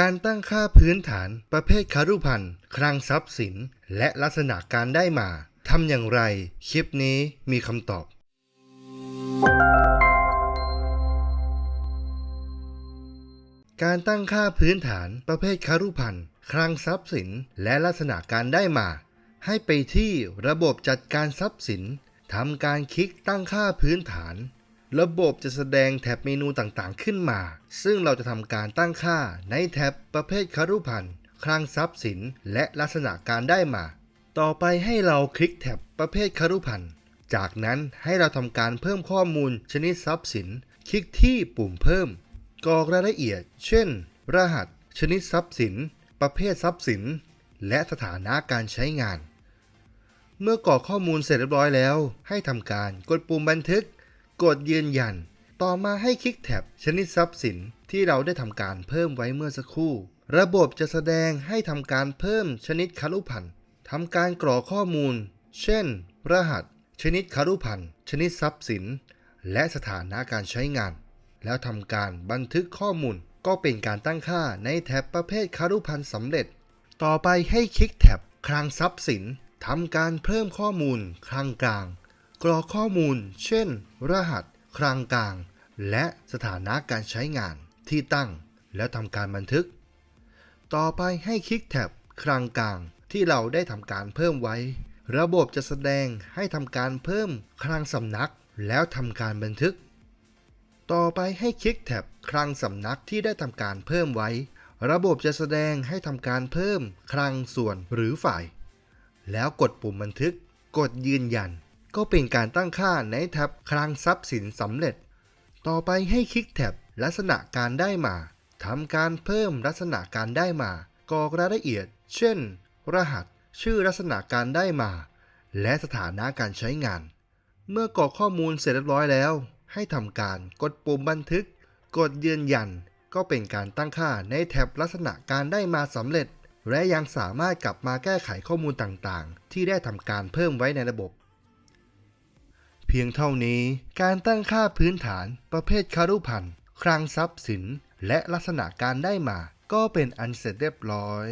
การตั้งค่าพื้นฐาน ประเภทคารุพันธ์คลังทรัพย์สิน และลักษณะการได้มาทำอย่างไร คลิปนี้มีคำตอบ การตั้งค่าพื้นฐาน ประเภทคารุพันธ์คลังทรัพย์สิน และลักษณะการได้มา ให้ไปที่ระบบจัดการทรัพย์สินทำการคลิกตั้งค่าพื้นฐาน ระบบจะแสดงแท็บเมนูต่างๆ ขึ้นมา ซึ่งเราจะทำการตั้งค่าในแท็บประเภทคารุพันธ์คลังทรัพย์สิน และลักษณะการได้มา ต่อไปให้เราคลิกแท็บประเภทคารุพันธ์จากนั้นให้เราทำการเพิ่มข้อมูลชนิดทรัพย์สิน คลิกที่ปุ่มเพิ่มกรอกรายละเอียด เช่น รหัส ชนิดทรัพย์สิน ประเภททรัพย์สิน และสถานะการใช้งาน เมื่อกรอกข้อมูลเสร็จเรียบร้อยแล้ว ให้ทำการกดปุ่มบันทึก กดยืนยัน ต่อมาให้คลิกแท็บชนิดทรัพย์สินที่เราได้ทำการเพิ่มไว้เมื่อสักครู่ ระบบจะแสดงให้ทำการเพิ่มชนิดคารุพันธ์ทำการกรอกข้อมูล เช่น รหัส ชนิดคารุพันธ์ชนิดทรัพย์สิน และสถานะการใช้งาน แล้วทำการบันทึกข้อมูลก็เป็นการตั้งค่าในแท็บประเภทคารุพันธ์สำเร็จ ต่อไปให้คลิกแท็บคลังทรัพย์สินทำการเพิ่มข้อมูลคลังกลาง กรอกข้อมูล เช่น รหัส คลังกลาง และสถานะการใช้งานที่ตั้ง แล้วทำการบันทึก ต่อไปให้คลิกแท็บคลังกลางที่เราได้ทำการเพิ่มไว้ ระบบจะแสดงให้ทำการเพิ่มคลังสำนัก แล้วทำการบันทึก ต่อไปให้คลิกแท็บคลังสำนักที่ได้ทำการเพิ่มไว้ ระบบจะแสดงให้ทำการเพิ่มคลังส่วนหรือฝ่าย แล้วกดปุ่มบันทึก กดยืนยัน ก็เป็นการตั้งค่าในแท็บคลังทรัพย์สินสำเร็จ ต่อไปให้คลิกแท็บลักษณะการได้มาทำการเพิ่มลักษณะการได้มากรอกรายละเอียด เช่น รหัส ชื่อลักษณะการได้มา และสถานะการใช้งาน เมื่อกรอกข้อมูลเสร็จเรียบร้อยแล้ว ให้ทำการกดปุ่มบันทึก กดยืนยัน ก็เป็นการตั้งค่าในแท็บลักษณะการได้มาสำเร็จ และยังสามารถกลับมาแก้ไขข้อมูลต่างๆ ที่ได้ทำการเพิ่มไว้ในระบบ พียงเท่านี้ การตั้งค่าพื้นฐานประเภทคารุพันธ์คลังทรัพย์สิน และลักษณะการได้มา ก็เป็นอันเสร็จเรียบร้อย